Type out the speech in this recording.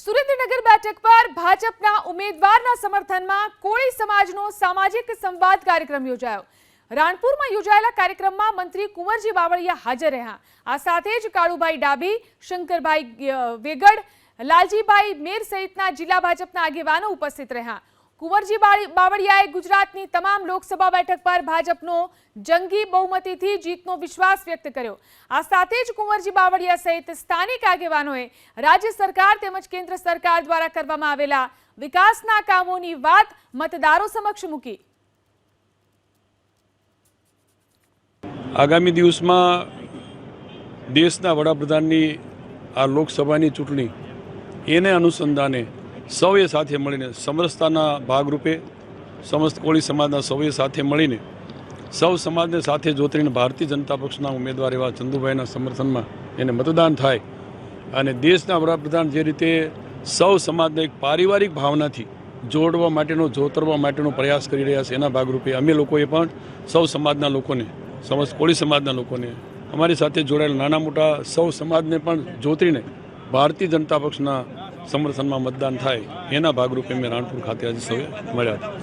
સુરેન્દ્રનગર બેઠક પર ભાજપના ઉમેદવારના સમર્થનમાં કોળી સમાજનો સામાજિક સંવાદ કાર્યક્રમ યોજાયો. રાણપુરમાં યોજાયેલા કાર્યક્રમમાં મંત્રી કુંવરજી બાવળિયા હાજર રહ્યા. આ સાથે જ કાળુભાઈ ડાભી, શંકરભાઈ વેગડ, લાલજીભાઈ મેર સહિતના જિલ્લા ભાજપના આગેવાનો ઉપસ્થિત રહ્યા. કુંવરજી બાવળિયાએ ગુજરાતની તમામ લોકસભા બેઠક પર ભાજપનો જંગી બહુમતીથી જીતનો વિશ્વાસ વ્યક્ત કર્યો. આ સાથે જ કુંવરજી બાવળિયા સહિત સ્થાનિક આગેવાનોએ રાજ્ય સરકાર તેમજ કેન્દ્ર સરકાર દ્વારા કરવામાં આવેલા વિકાસના કામોની વાત મતદારો સમક્ષ મૂકી. આગામી દિવસમાં દેશના વડાપ્રધાનની આ લોકસભાની ચૂંટણી, એને અનુસંધાને સૌએ સાથે મળીને સમરસતાના ભાગરૂપે સમસ્ત કોળી સમાજના સૌએ સાથે મળીને સૌ સમાજને સાથે જોતરીને ભારતીય જનતા પક્ષના ઉમેદવાર એવા ચંદુભાઈના સમર્થનમાં એને મતદાન થાય અને દેશના વડાપ્રધાન જે રીતે સૌ સમાજને એક પારિવારિક ભાવનાથી જોડવા માટેનો, જોતરવા માટેનો પ્રયાસ કરી રહ્યા છે, એના ભાગરૂપે અમે લોકોએ પણ સૌ સમાજના લોકોને, સમસ્ત કોળી સમાજના લોકોને, અમારી સાથે જોડાયેલા નાના મોટા સૌ સમાજને પણ જોતરીને ભારતીય જનતા પક્ષના સમર્થનમાં મતદાન થાય એના ભાગરૂપે મેં રાણપુર ખાતે આજે સૌએ મળ્યા હતા.